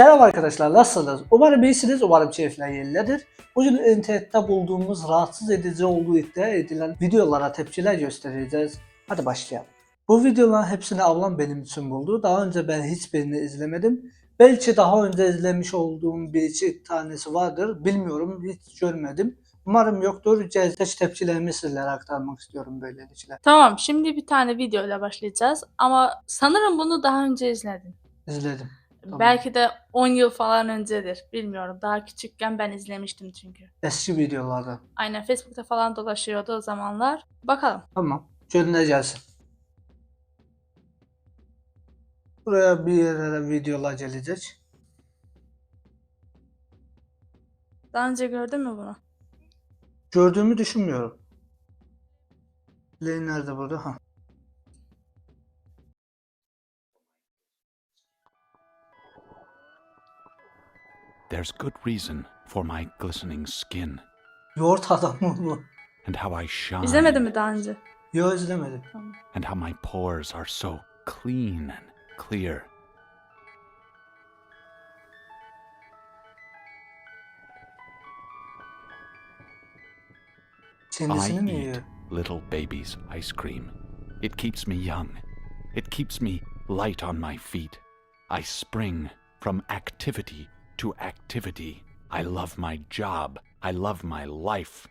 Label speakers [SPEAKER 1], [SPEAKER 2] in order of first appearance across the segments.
[SPEAKER 1] Selam arkadaşlar nasılsınız? Umarım iyisiniz, umarım keyifler yerindedir. Bugün internette bulduğumuz rahatsız edici olduğu iddia edilen videolara tepkiler göstereceğiz. Hadi başlayalım. Bu videoların hepsini ablam benim için buldu. Daha önce ben hiçbirini izlemedim. Belki daha önce izlemiş olduğum bir iki tanesi vardır. Bilmiyorum, hiç görmedim. Umarım yoktur. Gezdeş tepkilerimi sizlere aktarmak istiyorum böylelikle.
[SPEAKER 2] Tamam, şimdi bir tane video ile başlayacağız ama sanırım bunu daha önce izledin.
[SPEAKER 1] İzledim. Tamam.
[SPEAKER 2] Belki de 10 yıl falan öncedir. Bilmiyorum. Daha küçükken ben izlemiştim çünkü.
[SPEAKER 1] Eski videolarda.
[SPEAKER 2] Aynen Facebook'ta falan dolaşıyordu o zamanlar. Bakalım.
[SPEAKER 1] Tamam. Gönlüne gelsin. Buraya bir yere videolar gelecek.
[SPEAKER 2] Daha önce gördün mü bunu?
[SPEAKER 1] Gördüğümü düşünmüyorum. Lane nerede burada? Ha.
[SPEAKER 3] There's good reason for my glistening skin
[SPEAKER 1] Yoğurt adamı bu.
[SPEAKER 3] and how I shine
[SPEAKER 2] İzlemedin mi daha önce?
[SPEAKER 1] Yo izlemedim.
[SPEAKER 3] And how my pores are so clean and clear.
[SPEAKER 1] Kendisini
[SPEAKER 3] I
[SPEAKER 1] mi
[SPEAKER 3] eat
[SPEAKER 1] yiyor?
[SPEAKER 3] little baby's ice cream. It keeps me young. It keeps me light on my feet. I spring from activity to activity. I love my job. I love my life.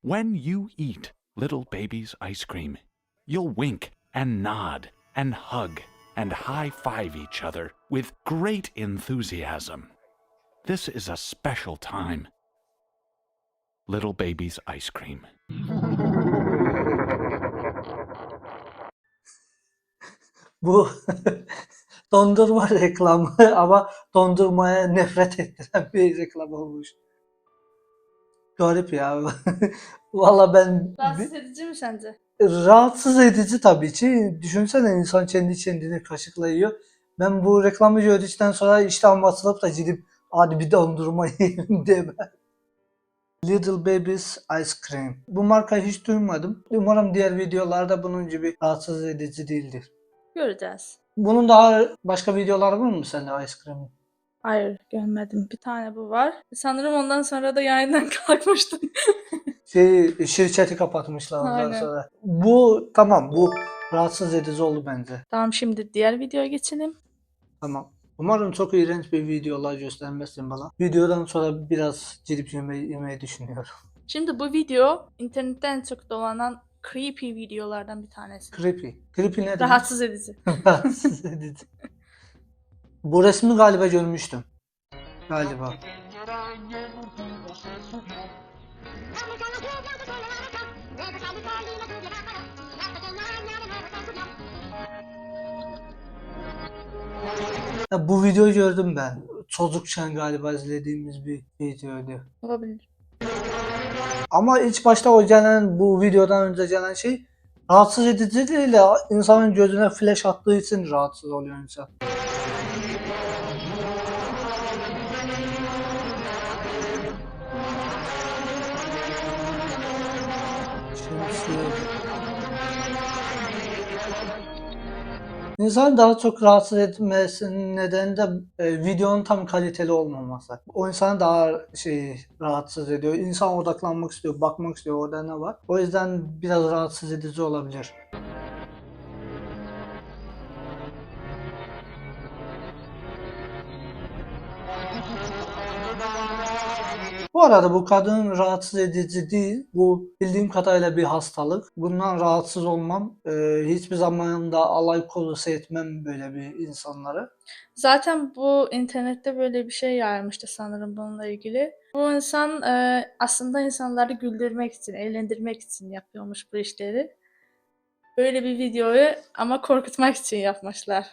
[SPEAKER 3] When you eat little baby's ice cream, you'll wink and nod and hug and high five each other with great enthusiasm. This is a special time. Little baby's ice cream.
[SPEAKER 1] Bu dondurma reklamı ama dondurmaya nefret ettiren bir reklam olmuş. Garip ya. Valla ben
[SPEAKER 2] Rahatsız edici mi sence?
[SPEAKER 1] rahatsız edici tabii ki. Düşünsene insan kendi kendini kaşıkla yiyor. Ben bu reklamı gördükten sonra iştahım açılıp da gidip hadi bir dondurma yiyelim deme. Little Baby's Ice Cream. Bu markayı hiç duymadım. Umarım diğer videolarda bunun gibi rahatsız edici değildir.
[SPEAKER 2] Göreceğiz.
[SPEAKER 1] Bunun daha başka videoları var mı sende Ice Cream'in?
[SPEAKER 2] Hayır görmedim. Bir tane bu var. Sanırım ondan sonra da yayından kalkmıştım.
[SPEAKER 1] Şey, şirketi kapatmışlar ondan
[SPEAKER 2] Aynen.
[SPEAKER 1] sonra. Bu tamam bu rahatsız edici oldu bence.
[SPEAKER 2] tamam şimdi diğer videoya geçelim.
[SPEAKER 1] Tamam. Umarım çok iğrenç bir videolar göstermezsin bana. Videodan sonra biraz gidip yemeği, yemeyi düşünüyorum.
[SPEAKER 2] Şimdi bu video internette en çok dolanan creepy videolardan bir tanesi.
[SPEAKER 1] Creepy. Creepy ne demek?
[SPEAKER 2] Rahatsız edici.
[SPEAKER 1] Rahatsız edici. Bu resmi galiba görmüştüm. Galiba. Ya bu videoyu gördüm ben. Çocukken galiba izlediğimiz bir videoydu.
[SPEAKER 2] Olabilir.
[SPEAKER 1] Ama ilk başta o gelen bu videodan önce gelen şey rahatsız edici değil de insanın gözüne flash attığı için rahatsız oluyor insan. İnsan daha çok rahatsız etmesinin nedeni de e, videonun tam kaliteli olmaması. O insanı daha şey rahatsız ediyor. İnsan odaklanmak istiyor, bakmak istiyor orada ne var. O yüzden biraz rahatsız edici olabilir. Bu arada bu kadın rahatsız edici değil. Bu bildiğim kadarıyla bir hastalık. Bundan rahatsız olmam. e, hiçbir zaman da alay konusu etmem böyle bir insanları.
[SPEAKER 2] Zaten bu internette böyle bir şey yaymıştı sanırım bununla ilgili. Bu insan e, aslında insanları güldürmek için, eğlendirmek için yapıyormuş bu işleri. Böyle bir videoyu ama korkutmak için yapmışlar.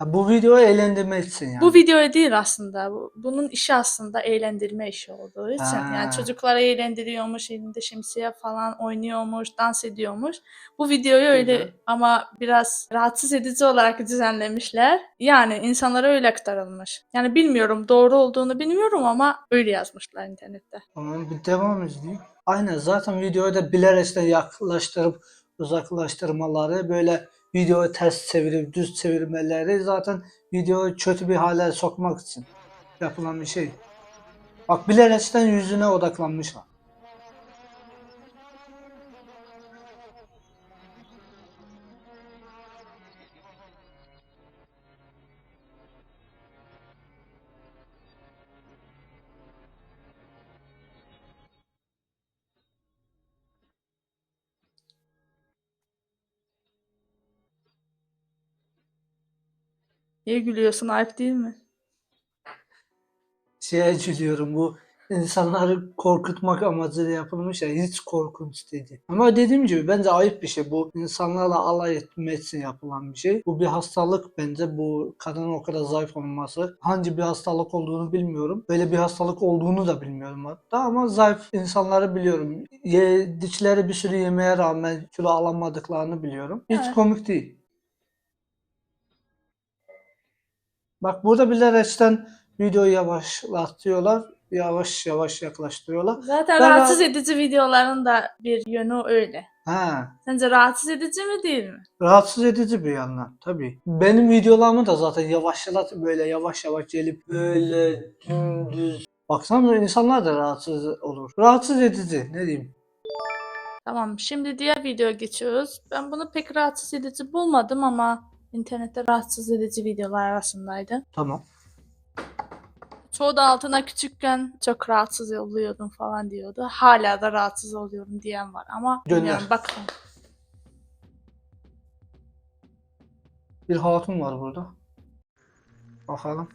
[SPEAKER 1] Ya bu videoyu eğlendirmek için yani.
[SPEAKER 2] Bu video değil aslında. Bu- Bunun işi aslında eğlendirme işi olduğu için.
[SPEAKER 1] Ha.
[SPEAKER 2] Yani çocukları eğlendiriyormuş, elinde şemsiye falan oynuyormuş, dans ediyormuş. Bu videoyu öyle
[SPEAKER 1] Güzel.
[SPEAKER 2] ama biraz rahatsız edici olarak düzenlemişler. Yani insanlara öyle aktarılmış. Yani bilmiyorum doğru olduğunu bilmiyorum ama öyle yazmışlar internette.
[SPEAKER 1] Tamam bir devam edeyim. Aynen zaten videoyu da bilerek de yaklaştırıp uzaklaştırmaları böyle videoyu ters çevirip düz çevirmeleri zaten videoyu kötü bir hale sokmak için yapılan bir şey. Bak bilerekten yüzüne odaklanmışlar.
[SPEAKER 2] Niye gülüyorsun? Ayıp değil mi?
[SPEAKER 1] Şeye gülüyorum bu insanları korkutmak amacıyla yapılmış ya hiç korkunç değil. Ama dediğim gibi bence ayıp bir şey. Bu insanlarla alay etmek için yapılan bir şey. Bu bir hastalık bence bu kadının o kadar zayıf olması. Hangi bir hastalık olduğunu bilmiyorum. Böyle bir hastalık olduğunu da bilmiyorum hatta ama zayıf insanları biliyorum. Yedikleri bir sürü yemeğe rağmen kilo alamadıklarını biliyorum. Hiç
[SPEAKER 2] Evet.
[SPEAKER 1] komik değil. Bak burada bilerekten videoyu yavaşlatıyorlar. Yavaş yavaş yaklaştırıyorlar.
[SPEAKER 2] Zaten
[SPEAKER 1] Ben
[SPEAKER 2] rahatsız
[SPEAKER 1] rahat-
[SPEAKER 2] edici videoların da bir yönü öyle.
[SPEAKER 1] Ha,
[SPEAKER 2] Sence rahatsız edici mi değil mi?
[SPEAKER 1] rahatsız edici bir yandan tabii. Benim videolarımı da zaten yavaşlat böyle yavaş yavaş gelip böyle dümdüz. Baksana insanlar da rahatsız olur. Rahatsız edici ne diyeyim.
[SPEAKER 2] Tamam, şimdi diğer videoya geçiyoruz. Ben bunu pek rahatsız edici bulmadım ama internette rahatsız edici videolar arasındaydı.
[SPEAKER 1] Tamam.
[SPEAKER 2] Çoğu da altına küçükken çok rahatsız oluyordum falan diyordu. Hala da rahatsız oluyorum diyen var ama
[SPEAKER 1] Gönder.
[SPEAKER 2] bilmiyorum bakın.
[SPEAKER 1] Bir hatun var burada. Bakalım.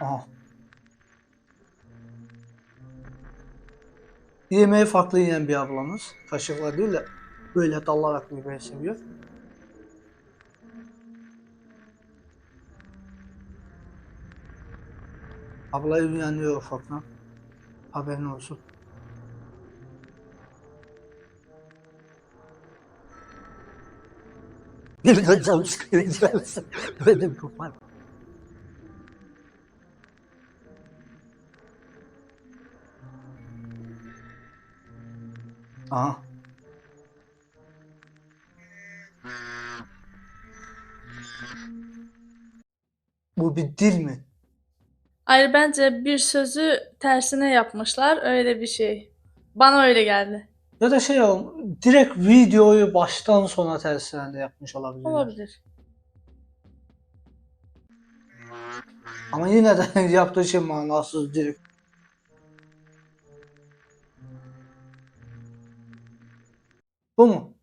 [SPEAKER 1] Aha. Yemeği farklı yiyen bir ablamız. Kaşıkla değil de böyle dalarak yemeği seviyor. Abla uyanıyor ufaktan. Haberin olsun. Bir de cam sıkıyacağız. Benim kupar. Aha. Bu bir dil mi?
[SPEAKER 2] Hayır bence bir sözü tersine yapmışlar. Öyle bir şey. Bana öyle geldi.
[SPEAKER 1] Ya da şey ol- direkt videoyu baştan sona tersine de yapmış olabilirler.
[SPEAKER 2] Olabilir.
[SPEAKER 1] Ama yine de yaptığı şey manasız direkt. Bu mu?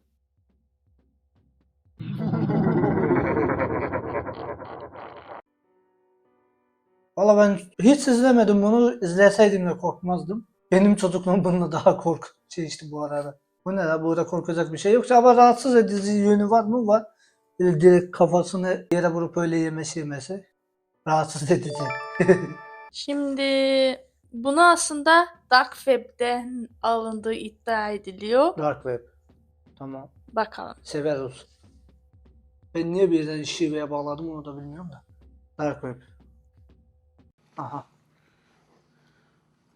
[SPEAKER 1] Valla ben hiç izlemedim bunu. İzleseydim de korkmazdım. Benim çocukluğum bununla daha korkunç işte bu arada. Bu ne la? Burada korkacak bir şey yok. Ama rahatsız edici yönü var mı? Var. Böyle direkt kafasını yere vurup öyle yemesi yemesi. Rahatsız edici.
[SPEAKER 2] Şimdi bunu aslında Dark Web'den alındığı iddia ediliyor.
[SPEAKER 1] Dark Web. Tamam.
[SPEAKER 2] Bakalım.
[SPEAKER 1] Severiz. Ben niye birden şiveye bağladım onu da bilmiyorum da. Dark Web. Aha.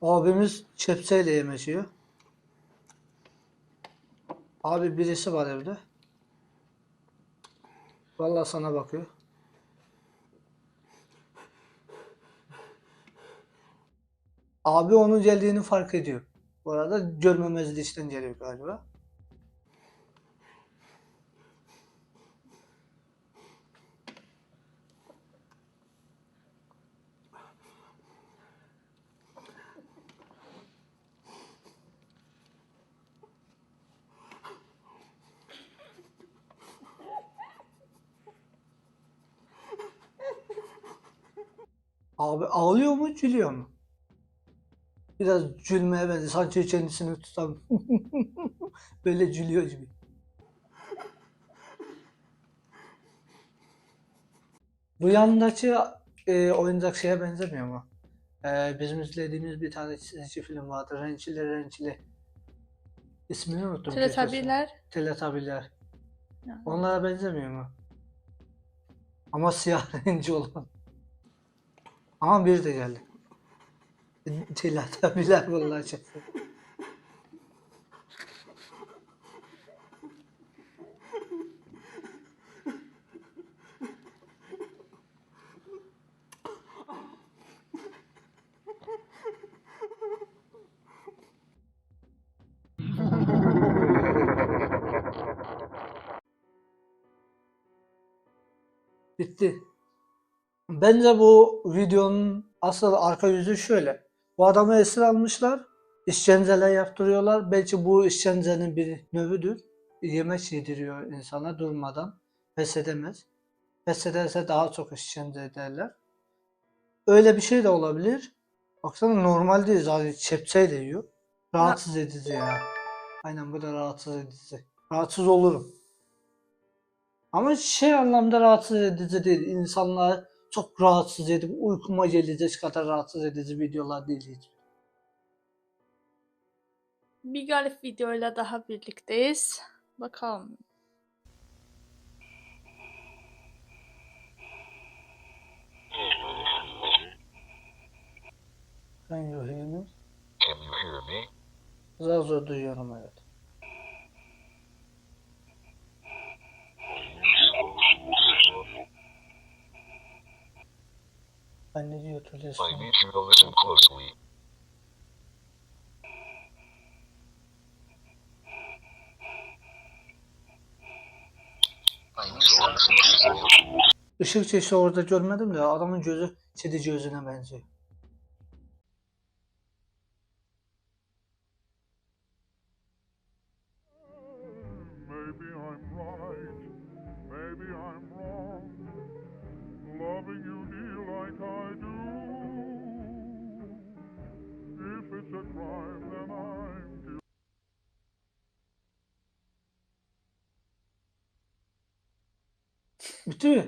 [SPEAKER 1] Abimiz çepseyle yemek yiyor. Abi birisi var evde. Vallahi sana bakıyor. Abi onun geldiğini fark ediyor. Bu arada görmemezlikten geliyor galiba. Abi ağlıyor mu, gülüyor mu? Biraz gülmeye benziyor. Sanki kendisini tutan böyle gülüyor gibi. Bu yanındaki e, oyuncak şeye benzemiyor mu? E, bizim izlediğimiz bir tane çizgi film vardı. Rençili Rençili. İsmini unuttum.
[SPEAKER 2] Teletabiler.
[SPEAKER 1] Teletabiler.
[SPEAKER 2] Ya.
[SPEAKER 1] Onlara benzemiyor mu? Ama siyah renci olan. Ama bir de geldi. Dilatabilir bunlar çıktı. Bitti. Bence bu videonun asıl arka yüzü şöyle. Bu adamı esir almışlar. işkenceler yaptırıyorlar. Belki bu işkencenin bir növüdür. Yemek yediriyor insana durmadan. Pes edemez. Pes ederse daha çok işkence ederler. Öyle bir şey de olabilir. Baksana normal değil zaten çepçeyle yiyor. Rahatsız edici ya. Aynen bu da rahatsız edici. Rahatsız olurum. Ama şey anlamda rahatsız edici değil. İnsanlar çok rahatsız edip uykuma gelecek kadar rahatsız edici videolar değil hiç.
[SPEAKER 2] Bir garip videoyla daha birlikteyiz. Bakalım.
[SPEAKER 1] Ben görüyorum.
[SPEAKER 4] Can you hear me?
[SPEAKER 1] Zar zor duyuyorum evet. Ben ne diyor
[SPEAKER 4] I
[SPEAKER 1] Tülesi?
[SPEAKER 4] need you to listen closely.
[SPEAKER 1] Işık çeşi orada görmedim de adamın gözü kedi gözüne benziyor. Bitti mi?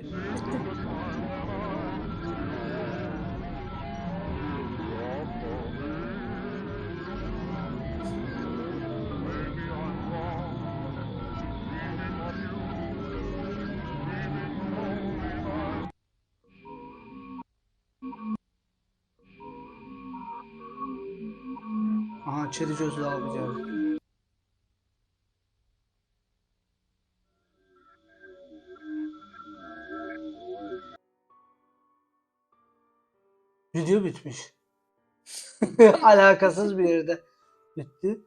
[SPEAKER 1] Aha çedi gözlü abi Video bitmiş. Alakasız bir yerde bitti.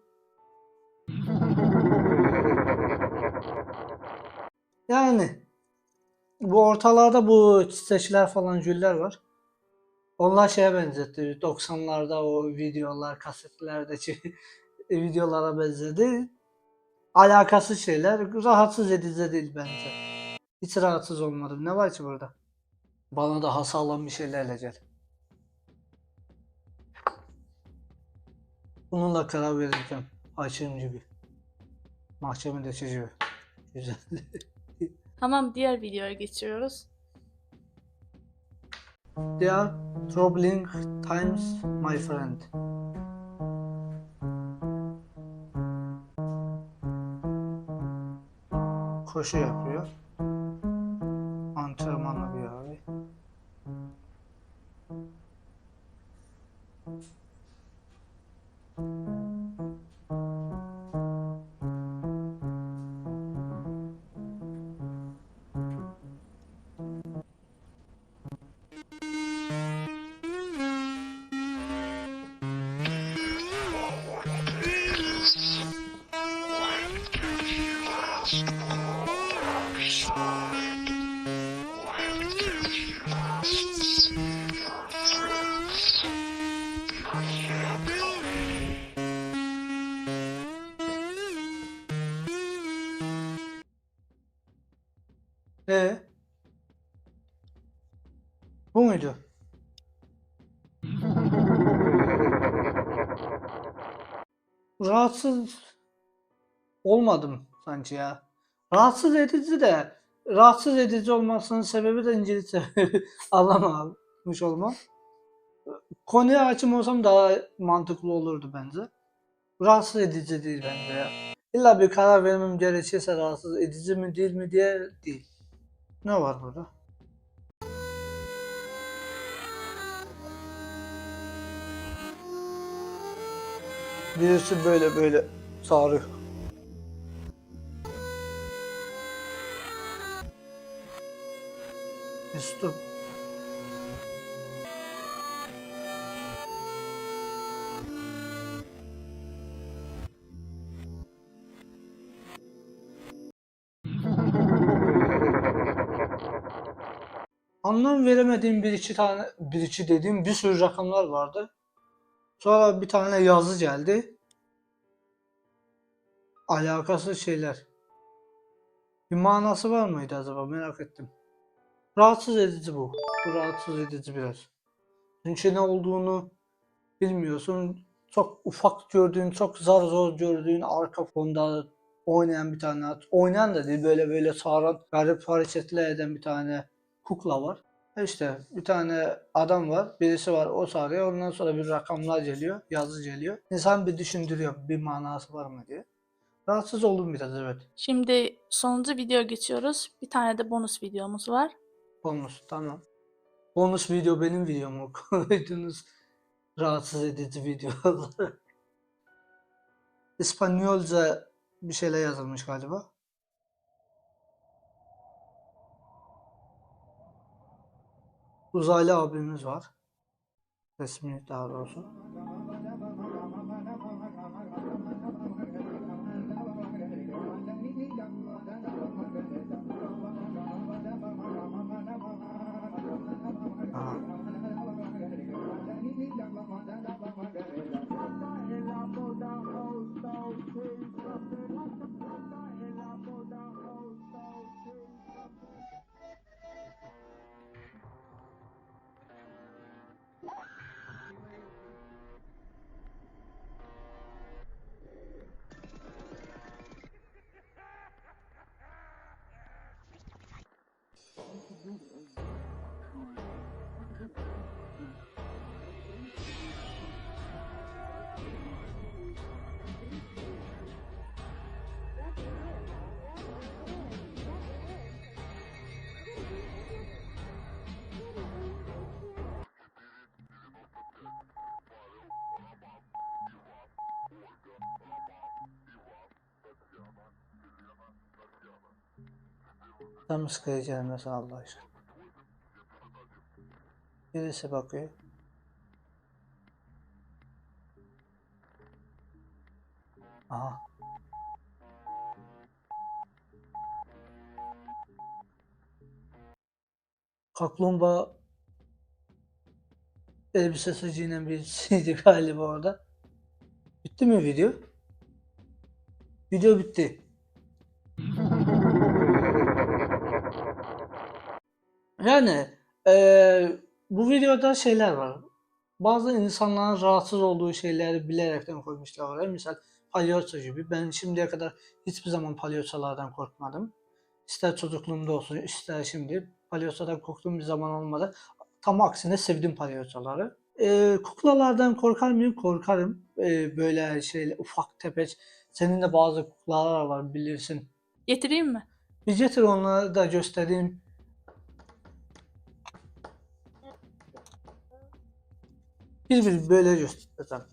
[SPEAKER 1] Yani bu ortalarda bu çiçekler falan güller var. Onlar şeye benzetti. 90'larda o videolar, kasetlerdeki videolara benzedi. Alakasız şeyler. Rahatsız edici değil bence. Hiç rahatsız olmadım. Ne var ki burada? Bana daha sağlam bir şeylerle gel. Bununla karar vereceğim. Hakim gibi. Mahkemedeki gibi. Güzel.
[SPEAKER 2] Tamam diğer videoya geçiyoruz.
[SPEAKER 1] They are troubling times, my friend. Koşu yapıyor. Antrenmanlı bir abi. E Bu muydu? Rahatsız olmadım sanki ya. Rahatsız edici de rahatsız edici olmasının sebebi de İngilizce anlamamış olmam. Konuya hakim olsam daha mantıklı olurdu bence. Rahatsız edici değil bence ya. İlla bir karar vermem gerekirse rahatsız edici mi değil mi diye değil. Ne var burada? Birisi böyle böyle sarıyor. Üstüm. Anlam veremediğim bir iki tane, bir iki dediğim bir sürü rakamlar vardı. Sonra bir tane yazı geldi. Alakasız şeyler. Bir manası var mıydı acaba merak ettim. Rahatsız edici bu. Bu rahatsız edici biraz. Çünkü ne olduğunu bilmiyorsun. Çok ufak gördüğün, çok zar zor gördüğün arka fonda oynayan bir tane, oynayan da değil böyle böyle çağıran, garip hareketler eden bir tane kukla var. İşte bir tane adam var, birisi var, o çağırıyor. Ondan sonra bir rakamlar geliyor, yazı geliyor. İnsan bir düşündürüyor, bir manası var mı diye. Rahatsız oldum biraz evet.
[SPEAKER 2] Şimdi sonuncu video geçiyoruz. Bir tane de bonus videomuz var.
[SPEAKER 1] Bonus tamam. Bonus video benim videomu koydunuz. Rahatsız edici videolar. İspanyolca bir şeyler yazılmış galiba. Uzaylı abimiz var. Resmi daha doğrusu. Tam sıkıcı gelmesi Allah aşkına. Birisi bakıyor. Aha. Kaplumbağa elbisesi giyinen birisiydi galiba orada. Bitti mi video? Video bitti. Yani eee, bu videoda şeyler var. Bazı insanların rahatsız olduğu şeyleri bilerekten koymuşlar oraya. Misal palyaço gibi. Ben şimdiye kadar hiçbir zaman palyaçolardan korkmadım. İster çocukluğumda olsun, ister şimdi. Palyaçodan korktuğum bir zaman olmadı. Tam aksine sevdim palyaçoları. Eee, kuklalardan korkar mıyım? Korkarım. Eee, böyle şeyle ufak tefek. Senin de bazı kuklalar var bilirsin.
[SPEAKER 2] Getireyim mi?
[SPEAKER 1] Bir getir onları da göstereyim. Bir bir böyle göstereceğim.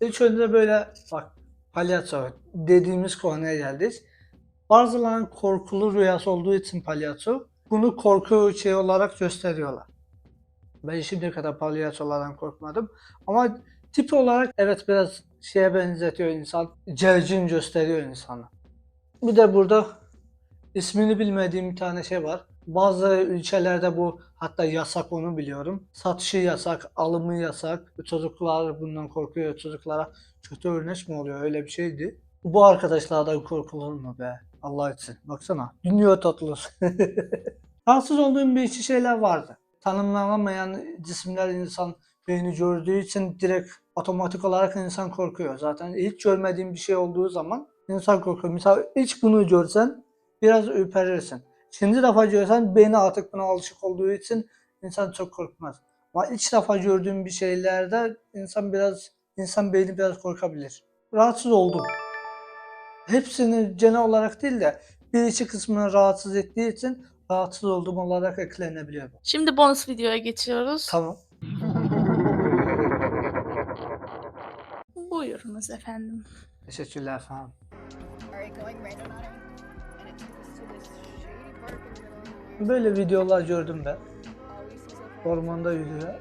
[SPEAKER 1] İlk önce böyle bak palyaço dediğimiz konuya geldik. Bazılarının korkulu rüyası olduğu için palyaço bunu korku şey olarak gösteriyorlar. Ben şimdiye kadar palyaçolardan korkmadım. Ama tip olarak evet biraz şeye benzetiyor insan. Gergin gösteriyor insanı. Bir de burada ismini bilmediğim bir tane şey var. Bazı ülkelerde bu hatta yasak onu biliyorum. Satışı yasak, alımı yasak. Çocuklar bundan korkuyor. Çocuklara kötü örnek mi oluyor? Öyle bir şeydi. Bu arkadaşlardan korkulur mu be? Allah için. Baksana. Dünya tatlısı. Rahatsız olduğum bir iki şeyler vardı. Tanımlanamayan cisimler insan beyni gördüğü için direkt otomatik olarak insan korkuyor. Zaten hiç görmediğim bir şey olduğu zaman insan korkuyor. Mesela hiç bunu görsen biraz ürperirsin. İkinci defa görsen beyni artık buna alışık olduğu için insan çok korkmaz. Ama ilk defa gördüğüm bir şeylerde insan biraz insan beyni biraz korkabilir. Rahatsız oldum. Hepsini genel olarak değil de bir iki kısmını rahatsız ettiği için rahatsız olduğum olarak eklenebiliyor.
[SPEAKER 2] Şimdi bonus videoya geçiyoruz.
[SPEAKER 1] Tamam.
[SPEAKER 2] Bu Buyurunuz efendim.
[SPEAKER 1] Teşekkürler efendim. Böyle videolar gördüm ben. Ormanda yürüyor.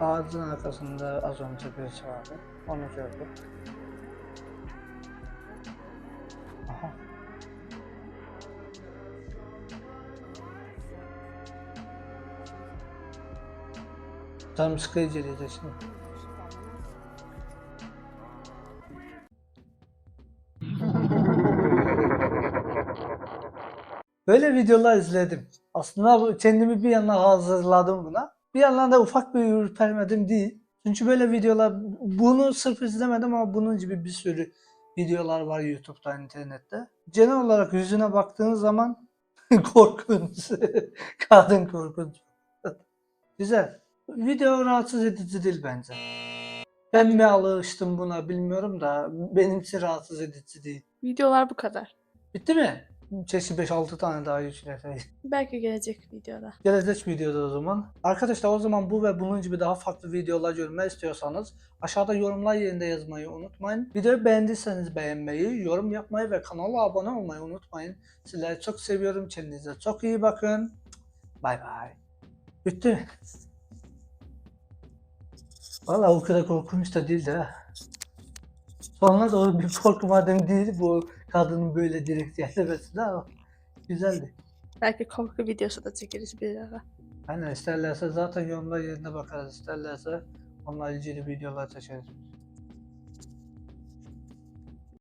[SPEAKER 1] Ağacın arkasında az önce birisi vardı. Onu gördüm. Aha. Canım sıkıcı geliyor Böyle videolar izledim. Aslında kendimi bir yana hazırladım buna. Bir yandan da ufak bir ürpermedim değil. Çünkü böyle videolar, bunu sırf izlemedim ama bunun gibi bir sürü videolar var YouTube'da, internette. Genel olarak yüzüne baktığınız zaman korkunç. Kadın korkunç. Güzel. Video rahatsız edici değil bence. Ben mi alıştım buna bilmiyorum da benimki rahatsız edici değil.
[SPEAKER 2] Videolar bu kadar.
[SPEAKER 1] Bitti mi? Keşke 5-6 tane daha yükleteyiz.
[SPEAKER 2] Belki gelecek videoda.
[SPEAKER 1] Gelecek videoda o zaman. Arkadaşlar o zaman bu ve bunun gibi daha farklı videolar görmek istiyorsanız aşağıda yorumlar yerinde yazmayı unutmayın. Videoyu beğendiyseniz beğenmeyi, yorum yapmayı ve kanala abone olmayı unutmayın. Sizleri çok seviyorum. Kendinize çok iyi bakın. Bay bay. Bitti? Valla o kadar korkunç da değil de. Sonra doğru bir korkmadım değil bu kadının böyle direkt de ama güzeldi.
[SPEAKER 2] Belki korku videosu da çekeriz bir ara.
[SPEAKER 1] Aynen isterlerse zaten yorumlar yerine bakarız. İsterlerse onunla ilgili videolar çekeriz.